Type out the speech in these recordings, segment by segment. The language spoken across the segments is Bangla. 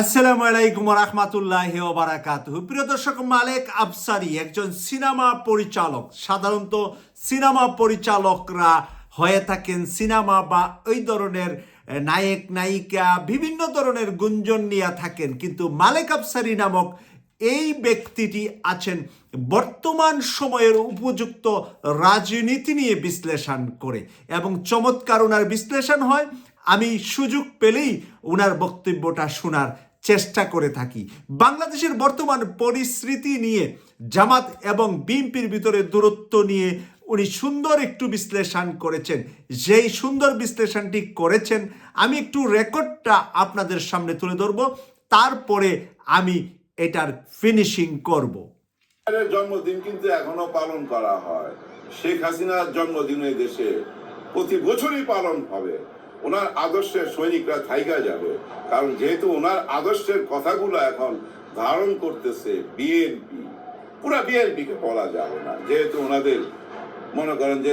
আসসালামু আলাইকুম রহমাতুল্লাহ বারাকাতুহ। প্রিয় দর্শক, মালেক আফসারি একজন সিনেমা পরিচালক। সাধারণত সিনেমা পরিচালকরা হয়ে থাকেন সিনেমা বা ওই ধরনের নায়ক, নায়িকা, বিভিন্ন ধরনের গুঞ্জন নিয়ে থাকেন। কিন্তু মালেক আফসারি নামক এই ব্যক্তিটি আছেন বর্তমান সময়ের উপযুক্ত রাজনীতি নিয়ে বিশ্লেষণ করে। এবং চমৎকার ওনার বিশ্লেষণ হয়, আমি সুযোগ পেলেই ওনার বক্তব্যটা শোনার চেষ্টা করে থাকি। বাংলাদেশের বর্তমান পরিস্থিতি নিয়ে, জামাত এবং বিএনপির ভিতরে দূরত্ব নিয়ে উনি সুন্দর একটু বিশ্লেষণ করেছেন। যেই সুন্দর বিশ্লেষণটি করেছেন, আমি একটু রেকর্ডটা আপনাদের সামনে তুলে ধরবো। তারপরে আমি এটার ফিনিশিং করব। জন্মদিন কিন্তু এখনও পালন করা হয়। শেখ হাসিনার জন্মদিন দেশে প্রতি বছরই পালন হবে। ওনার আদর্শের সৈনিকরা থাইকা যাবে। কারণ যেহেতু ওনার আদর্শের কথাগুলো এখন ধারণ করতেছে বিএনপি পুরা বিএনপি কে বলা যাবে না। যেহেতু ওনাদের মনে করেন যে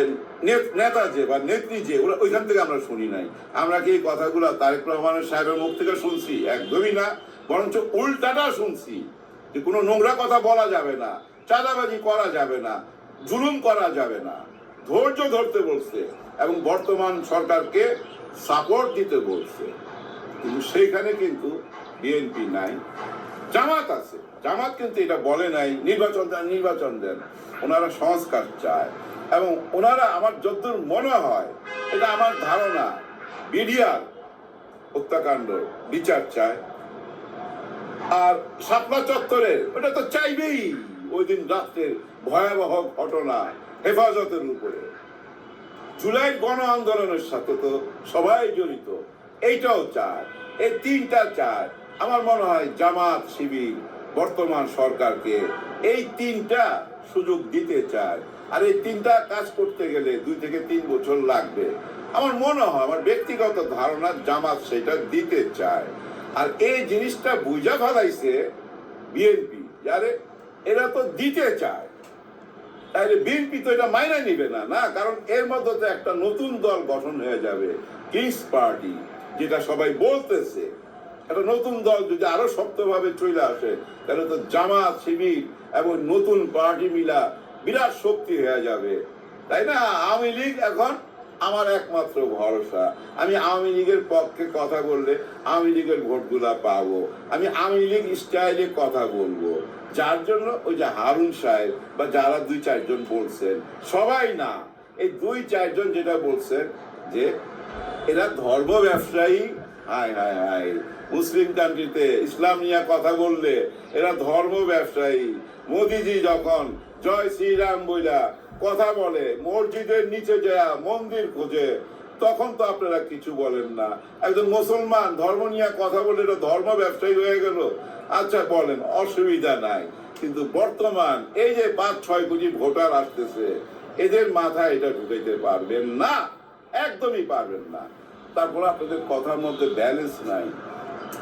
নেতা যে বা নেত্রী যে, ওরা ওইখান থেকে আমরা শুনি নাই। আমরা কি এই কথাগুলো তারেক রহমানের সাহেবের মুখ থেকে শুনছি? একদমই না। বরঞ্চ উল্টাটা শুনছি যে কোনো নোংরা কথা বলা যাবে না, চাঁদাবাজি করা যাবে না, জুলুম করা যাবে না। ধৈর্য ধরতে বলছে এবং বর্তমান সরকারকে সাপোর্ট দিতে বলছে। কিন্তু সেইখানে কিন্তু বিএনপি নাই। জামাত আছে। জামাত কিন্তু এটা বলে নাই, নির্বাচন দেন নির্বাচন দেন। ওনারা সংস্কার চায়। এবং ওনারা আমার যতদূর মনে হয়, এটা আমার ধারণা বিডিআর হত্যাকাণ্ড বিচার চায়। আর শাপলা চত্বরে, ওটা তো চাইবেই। ওই দিন রাত্রে ভয়াবহ ঘটনা। হেফাজতের উপরে। জুলাই গণ আন্দোলনের সাথে তো সবাই জড়িত। এইটাও চায় এই তিনটা চায় আমার মনে হয় জামাত, শিবির, বর্তমান সরকারকে এই তিনটা সুযোগ দিতে চায়। আর এই তিনটা কাজ করতে গেলে দুই থেকে তিন বছর লাগবে। আমার মনে হয়, আমার ব্যক্তিগত ধারণা জামাত সেটা দিতে চায়। আর এই জিনিসটা বুঝা ফেলাইছে বিএনপি। আরে, এরা তো দিতে চায়। তাহলে বিএনপি তো এটা মাইনে নিবে না না? কারণ এর মধ্যে তো একটা নতুন দল গঠন হয়ে যাবে কিংস পার্টি যেটা সবাই বলতেছে। একটা নতুন দল যদি আরও শক্তভাবে চলে আসে, তাহলে তো জামাত, শিবির এবং নতুন পার্টি মিলা বিরাট শক্তি হয়ে যাবে। তাই না? আওয়ামী লীগ এখন আমার একমাত্র ভরসা। আমি আওয়ামী লীগের পক্ষে কথা বললে আওয়ামী লীগের ভোটগুলা পাবো। আমি আওয়ামী লীগ স্টাইলে কথা বলব। যার জন্য ওই যে হারুন সাহেব বা যারা দুই চারজন বলছেন, সবাই না, এই দুই চারজন যেটা বলছেন যে এরা ধর্ম ব্যবসায়ী। হায় হায় হায়। মুসলিম কান্ট্রিতে ইসলাম নিয়ে কথা বললে এরা ধর্ম ব্যবসায়ী। মোদিজি যখন জয় শ্রীরাম বইলা কথা বলে, মসজিদের নিচে যায় মন্দির খোঁজে, তখন তো আপনারা কিছু বলেন না। একজন মুসলমান ধর্ম নিয়ে কথা বলে এটা ধর্ম ব্যবসায়ী হয়ে গেল। আচ্ছা বলেন, অসুবিধা নাই। কিন্তু বর্তমান এই যে পাঁচ, ছয় কোটি ভোটার আসতেছে, এদের মাথায় এটা ঢুকাইতে পারবেন না। একদমই পারবেন না। তারপর আপনাদের কথার মধ্যে ব্যালেন্স নাই।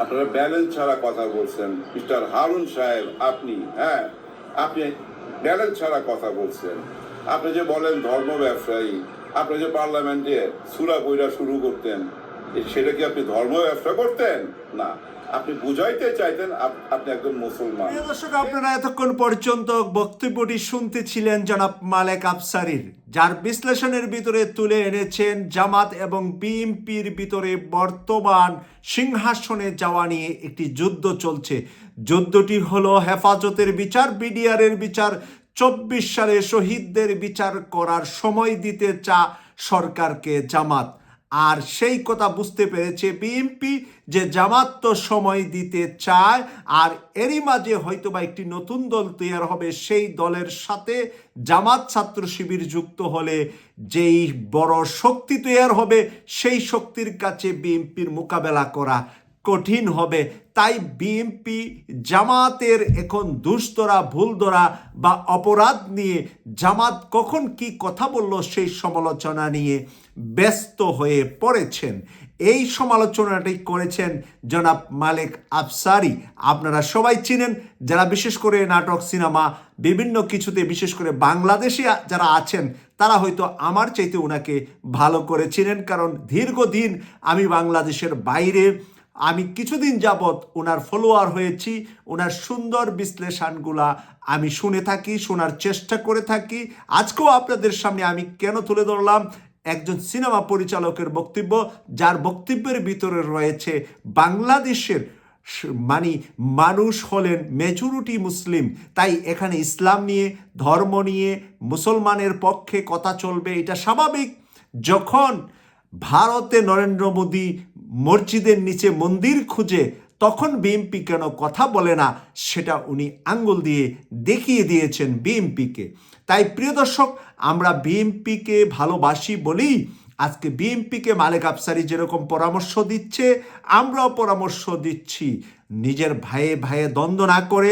আপনারা ব্যালেন্স ছাড়া কথা বলছেন। মিস্টার হারুন সাহেব, আপনি হ্যাঁ আপনি ব্যালেন্স ছাড়া কথা বলছেন। আপনি যে বলেন ধর্ম ব্যবসায়ী, আপনি যে পার্লামেন্টে সুরা বইরা শুরু করতেন সেটা কি আপনি ধর্ম ব্যবসা করতেন? না। আপনি বুঝাইতে চাইতেন আপনি একজন মুসলমান। দর্শক, আপনারা এতক্ষণ পর্যন্ত বক্তব্যটি শুনতেছিলেন জনাব মালেক আফসারির, যার বিশ্লেষণের ভিতরে তুলে এনেছেন জামাত এবং বিএনপির ভিতরে বর্তমান সিংহাসনে যাওয়া নিয়ে একটি যুদ্ধ চলছে। যুদ্ধটি হলো হেফাজতের বিচার, বিডিআরের বিচার, চব্বিশ সালে শহীদদের বিচার করার সময় দিতে চা সরকারকে জামাত। আর সেই কথা বুঝতে পেরেছে বিএনপি যে জামাত তো সময় দিতে চায়, আর এরই মাঝে হয়তো বা একটি নতুন দল তৈরি হবে, সেই দলের সাথে জামাত ছাত্র শিবির যুক্ত হলে যেই বড় শক্তি তৈরি হবে, সেই শক্তির কাছে বিএনপির মোকাবেলা করা কঠিন হবে। তাই বিএনপি জামাতের এখন দুস্তরা, ভুলদরা বা অপরাধ নিয়ে জামাত কখন কি কথা বলল সেই সমালোচনা নিয়ে ব্যস্ত হয়ে পড়েছেন। এই সমালোচনাটি করেছেন জনাব মালিক আফসারি। আপনারা সবাই চিনেন, যারা বিশেষ করে নাটক, সিনেমা, বিভিন্ন কিছুতে, বিশেষ করে বাংলাদেশে যারা আছেন, তারা হয়তো আমার চাইতে ওনাকে ভালো করে চিনেন। কারণ দীর্ঘদিন আমি বাংলাদেশের বাইরে আমি কিছুদিন যাবৎ ওনার ফলোয়ার হয়েছি, ওনার সুন্দর বিশ্লেষণগুলা আমি শুনে থাকি, শোনার চেষ্টা করে থাকি। আজকেও আপনাদের সামনে আমি কেন তুলে ধরলাম? একজন সিনেমা পরিচালকের বক্তব্য, যার বক্তব্যের ভিতরে রয়েছে বাংলাদেশের মানে মানুষ হলেন মেজরিটি মুসলিম। তাই এখানে ইসলাম নিয়ে, ধর্ম নিয়ে, মুসলমানের পক্ষে কথা চলবে, এটা স্বাভাবিক। যখন ভারতে নরেন্দ্র মোদী মসজিদের নিচে মন্দির খুঁজে তখন বিএমপি কেন কথা বলে না, সেটা উনি আঙ্গুল দিয়ে দেখিয়ে দিয়েছেন বিএমপিকে তাই প্রিয় দর্শক, আমরা বিএমপিকে ভালোবাসি বলেই আজকে বিএমপিকে মালেক আফসারি যেরকম পরামর্শ দিচ্ছে, আমরাও পরামর্শ দিচ্ছি। নিজের ভাইয়ে ভাইয়ে দ্বন্দ্ব না করে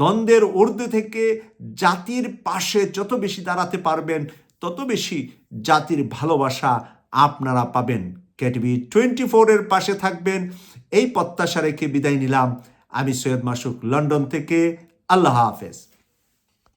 দ্বন্দ্বের ঊর্ধ্বে থেকে জাতির পাশে যত বেশি দাঁড়াতে পারবেন, তত বেশি জাতির ভালোবাসা আপনারা পাবেন। কেটিভি টোয়েন্টি ফোরের পাশে থাকবেন। এই প্রত্যাশা রেখে বিদায় নিলাম। আমি সৈয়দ মাসুক, লন্ডন থেকে। আল্লাহ হাফেজ।